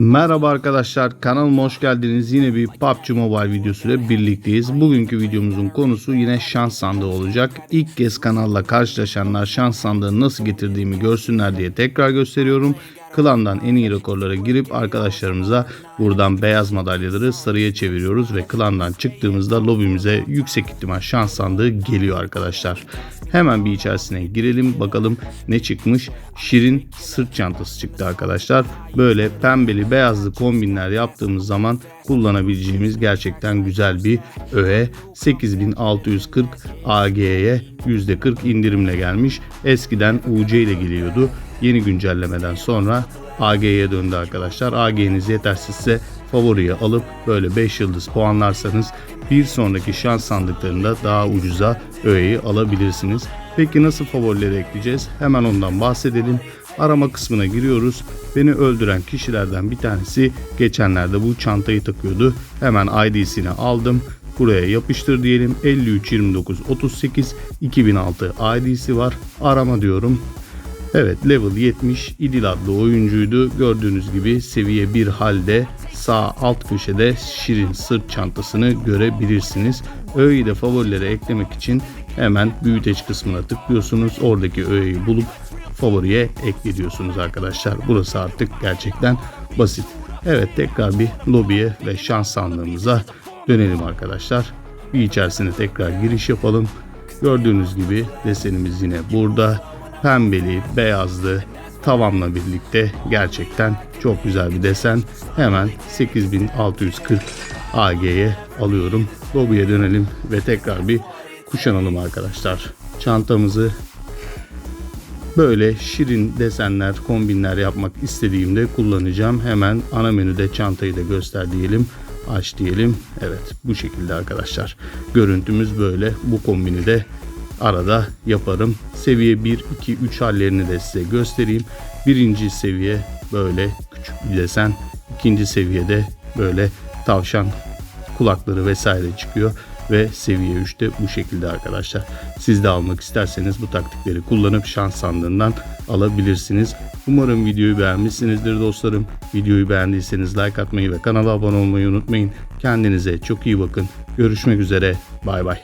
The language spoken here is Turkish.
Merhaba arkadaşlar kanalıma hoş geldiniz. Yine bir PUBG Mobile videosu ile birlikteyiz. Bugünkü videomuzun konusu yine şans sandığı olacak. İlk kez kanalla karşılaşanlar şans sandığını nasıl getirdiğimi görsünler diye tekrar gösteriyorum. Klandan en iyi rekorlara girip arkadaşlarımıza buradan beyaz madalyaları sarıya çeviriyoruz ve klandan çıktığımızda lobimize yüksek ihtimal şans sandığı geliyor arkadaşlar. Hemen bir içerisine girelim bakalım ne çıkmış. Şirin sırt çantası çıktı arkadaşlar. Böyle pembeli beyazlı kombinler yaptığımız zaman kullanabileceğimiz gerçekten güzel bir öğe. 8640 AG'ye %40 indirimle gelmiş. Eskiden UC ile geliyordu. Yeni güncellemeden sonra AG'ye döndü arkadaşlar. AG'niz yetersizse favoriye alıp böyle 5 yıldız puanlarsanız bir sonraki şans sandıklarında daha ucuza öğeyi alabilirsiniz. Peki nasıl favorileri ekleyeceğiz? Hemen ondan bahsedelim. Arama kısmına giriyoruz. Beni öldüren kişilerden bir tanesi geçenlerde bu çantayı takıyordu. Hemen ID'sini aldım. Buraya yapıştır diyelim. 53 29 38 2006 ID'si var. Arama diyorum. Evet level 70 İdil adlı oyuncuydu. Gördüğünüz gibi seviye 1 halde sağ alt köşede Şirin sırt çantasını görebilirsiniz. Öğeyi de favorilere eklemek için hemen büyüteç kısmına tıklıyorsunuz. Oradaki öğeyi bulup favoriye ekliyorsunuz arkadaşlar. Burası artık gerçekten basit. Evet tekrar bir lobiye ve şans sandığımıza dönelim arkadaşlar. Bir içerisine tekrar giriş yapalım. Gördüğünüz gibi desenimiz yine burada pembeli, beyazlı tavanla birlikte gerçekten çok güzel bir desen. Hemen 8640 AG'ye alıyorum. Lobiye dönelim ve tekrar bir kuşanalım arkadaşlar. Çantamızı böyle şirin desenler, kombinler yapmak istediğimde kullanacağım. Hemen ana menüde çantayı da göster diyelim. Aç diyelim. Evet bu şekilde arkadaşlar. Görüntümüz böyle. Bu kombini de arada yaparım. Seviye 1, 2, 3 hallerini de size göstereyim. Birinci seviye böyle küçük bir desen. İkinci seviyede böyle tavşan kulakları vesaire çıkıyor ve seviye 3'te bu şekilde arkadaşlar. Siz de almak isterseniz bu taktikleri kullanıp şans sandığından alabilirsiniz. Umarım videoyu beğenmişsinizdir dostlarım. Videoyu beğendiyseniz like atmayı ve kanala abone olmayı unutmayın. Kendinize çok iyi bakın. Görüşmek üzere. Bay bay.